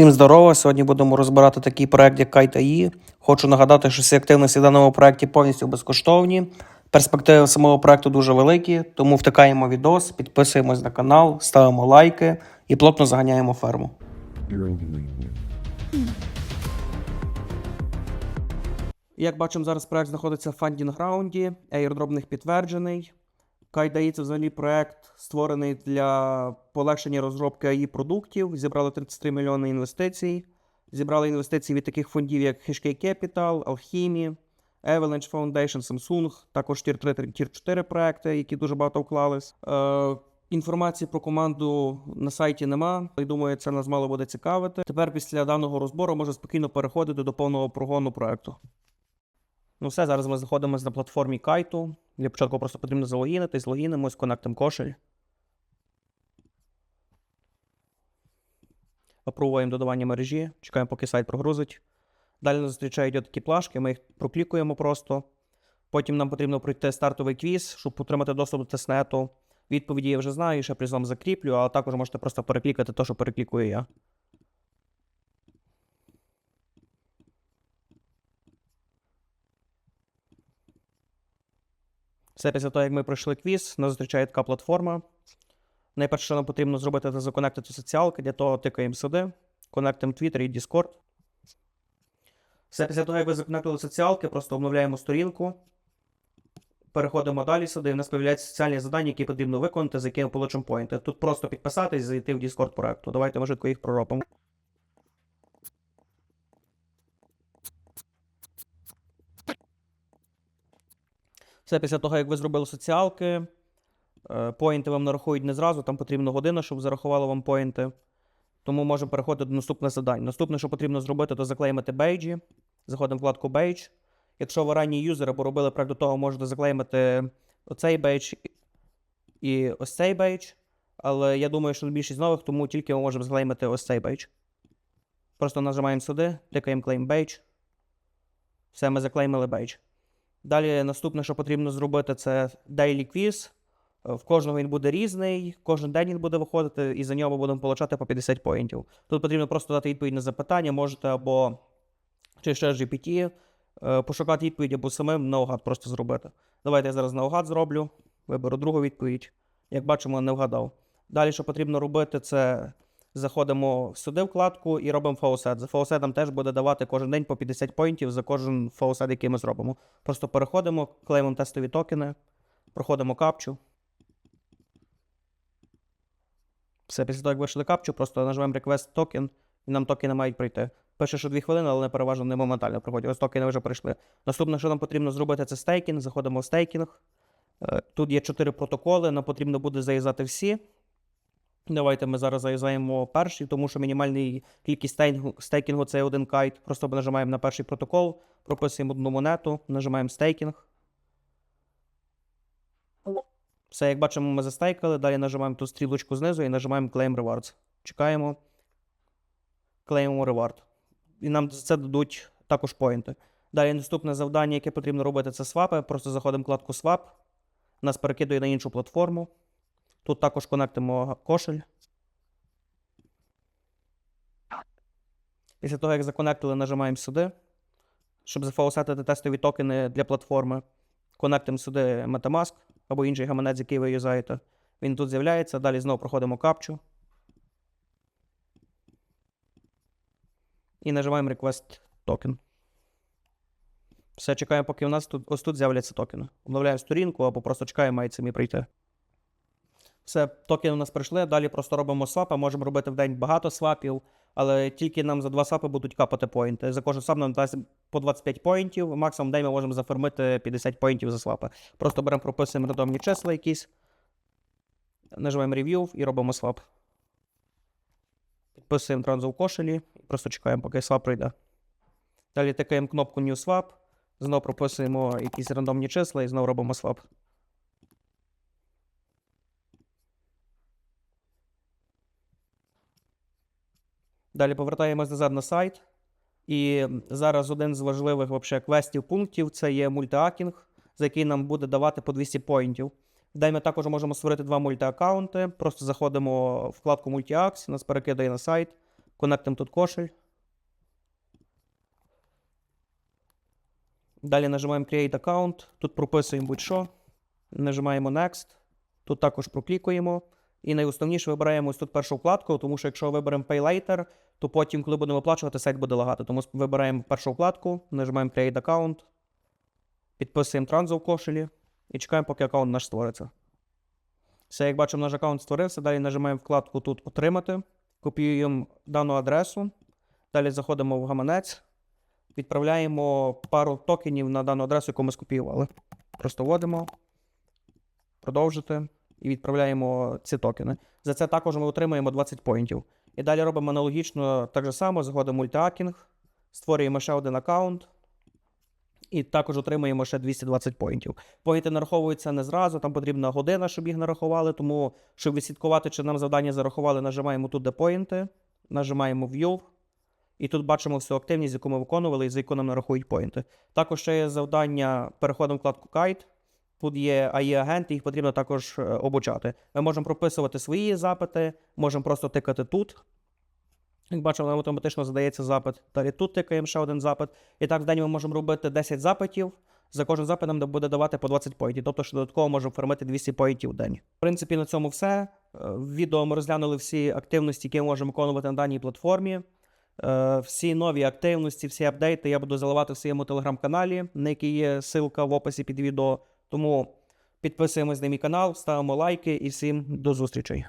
Всім здорово! Сьогодні будемо розбирати такий проект, як Kite AI. Хочу нагадати, що всі активності в даному проекті повністю безкоштовні. Перспективи самого проекту дуже великі, тому втикаємо відос, підписуємось на канал, ставимо лайки і плотно заганяємо ферму. Як бачимо, зараз проект знаходиться в фандінг раунді, airdrop в них підтверджений. KaiDai – це взагалі проект, створений для полегшення розробки AI продуктів. Зібрали 33 мільйони інвестицій. Зібрали інвестиції від таких фондів, як Hashkey Capital, Alchemy, Avalanche Foundation, Samsung, також Tier 3, Tier 4 проекти, які дуже багато вклались. Е, інформації про команду на сайті нема. Я думаю, це нас мало буде цікавити. Тепер після даного розбору можна спокійно переходити до повного прогону проекту. Ну все, зараз ми знаходимося на платформі Кайту. Для початку просто потрібно залогінитись, логінимось, конектимо кошель. Опробуємо додавання мережі, чекаємо, поки сайт прогрузить. Далі нас зустрічають такі плашки, ми їх проклікуємо просто. Потім нам потрібно пройти стартовий квіз, щоб отримати доступ до тестнету. Відповіді я вже знаю, ще призом закріплю, а також можете просто переклікати те, що переклікую я. Все після того, як ми пройшли квіз, нас зустрічає така платформа. Найперше, що нам потрібно зробити, це законектити соціалки. Для того тикаємо сюди, конектимо Twitter і Discord. Все після того, як ви законектили соціалки, просто обновляємо сторінку. Переходимо далі сюди, і в нас з'являються соціальні завдання, які потрібно виконати, за якими получимо поінти. Тут просто підписатись, зайти в Discord проекту. Давайте ми швидко їх проробимо. Все після того, як ви зробили соціалки, е, поінти вам нарахують не зразу, там потрібно година, щоб зарахувало вам поінти. Тому можемо переходити до наступних завдань. Наступне, що потрібно зробити, то заклеймити бейджі. Заходимо в вкладку бейдж. Якщо ви ранній юзер або робили проект до того, можете заклеймити оцей бейдж і ось цей бейдж. Але я думаю, що більшість нових, тому тільки ми можемо заклеймити ось цей бейдж. Просто нажимаємо сюди, кликаємо Claim Badge. Все, ми заклеймили бейдж. Далі наступне, що потрібно зробити, це Daily Quiz. Е, В кожного він буде різний, кожен день він буде виходити, і за нього ми будемо получати по 50 поінтів. Тут потрібно просто дати відповідь на запитання, можете або чи ще GPT, е, пошукати відповідь або самим наугад просто зробити. Давайте я зараз наугад зроблю, виберу другу відповідь. Як бачимо, не вгадав. Далі, що потрібно робити, це заходимо сюди вкладку і робимо фаусет. За фаусетом теж буде давати кожен день по 50 поінтів за кожен фаусет, який ми зробимо. Просто переходимо, клеїмо тестові токени, проходимо капчу. Все, після того, як вийшли капчу, просто нажимаємо Request Token, і нам токени мають прийти. Пише, що 2 хвилини, але не переважно не моментально приходять. Ось токени вже прийшли. Наступне, що нам потрібно зробити, це стейкінг. Заходимо в стейкінг. Е, Тут є 4 протоколи, нам потрібно буде зав'язати всі. Давайте ми зараз зав'язаємо перший, тому що мінімальний кількість стейкінгу, це один кайт. Просто нажимаємо на перший протокол, прописуємо одну монету, нажимаємо стейкінг. Все, як бачимо, ми застейкали. Далі нажимаємо ту стрілочку знизу і нажимаємо Claim Rewards. Чекаємо. Клеймимо Reward. І нам це дадуть також поінти. Далі наступне завдання, яке потрібно робити, це свапи. Просто заходимо в вкладку Swap. Нас перекидує на іншу платформу. Тут також конектимо кошель. Після того, як законектили, нажимаємо сюди. Щоб зафаусетити тестові токени для платформи. Конектимо сюди Metamask або інший гаманець, який ви юзаєте. Він тут з'являється. Далі знову проходимо капчу. І нажимаємо Request Token. Все, чекаємо, поки у нас тут ось тут з'являться токени. Обновляємо сторінку або просто чекаємо, мають самі прийти. Все, токени у нас прийшли. Далі просто робимо свапи. Можемо робити в день багато свапів, але тільки нам за два свапи будуть капати поінти. За кожен свап нам дасть по 25 поінтів. Максимум день ми можемо зафармити 50 поінтів за свапи. Просто беремо, прописуємо рандомні числа якісь. Нажимаємо Review і робимо свап. Підписуємо транзу в кошелі просто чекаємо, поки свап прийде. Далі тикаємо кнопку New Swap. Знову прописуємо якісь рандомні числа і знову робимо свап. Далі повертаємось назад на сайт. І зараз один з важливих вообще квестів пунктів це є мультиакінг, за який нам буде давати по 200 поінтів. Де ми також можемо створити два мультиаккаунти. Просто заходимо в вкладку Multiax, нас перекидає на сайт, Конектимо тут кошель. Далі нажимаємо Create Account. Тут прописуємо будь-що. Нажимаємо Next. Тут також проклікуємо. І найосновніше вибираємо ось тут першу вкладку, тому що якщо виберемо Pay Later, то потім, коли будемо оплачувати, сайт буде лагати. Тому вибираємо першу вкладку, нажимаємо Create Account, підписуємо транзу в кошелі і чекаємо, поки аккаунт наш створиться. Все, як бачимо, наш аккаунт створився. Далі нажимаємо вкладку тут Отримати, копіюємо дану адресу. Далі заходимо в гаманець, відправляємо пару токенів на дану адресу, яку ми скопіювали. Просто вводимо, продовжити і відправляємо ці токени. За це також ми отримуємо 20 поінтів. І далі робимо аналогічно так же само, заходимо мультиакінг, створюємо ще один аккаунт. І також отримуємо ще 220 поінтів. Поінти нараховуються не зразу, там потрібна година, щоб їх нарахували. Тому, щоб відслідкувати, чи нам завдання зарахували, нажимаємо тут, де поінти, нажимаємо View. І тут бачимо всю активність, яку ми виконували, і за яку нам нарахують поінти. Також ще є завдання, переходимо вкладку Kite. Тут є AI-агенти, їх потрібно також е, обучати. Ми можемо прописувати свої запити, можемо просто тикати тут. Як бачимо, нам автоматично задається запит. Далі тут тикаємо ще один запит. І так в день ми можемо робити 10 запитів. За кожен запит нам буде давати по 20 поінтів, тобто що додатково можемо фармити 200 поінтів в день. В принципі, на цьому все. Е, В відео ми розглянули всі активності, які ми можемо виконувати на даній платформі. Е, Всі нові активності, всі апдейти я буду заливати в своєму телеграм-каналі, на який є ссылка в описі під відео. Тому підписуємось на мій канал, ставимо лайки і всім до зустрічей.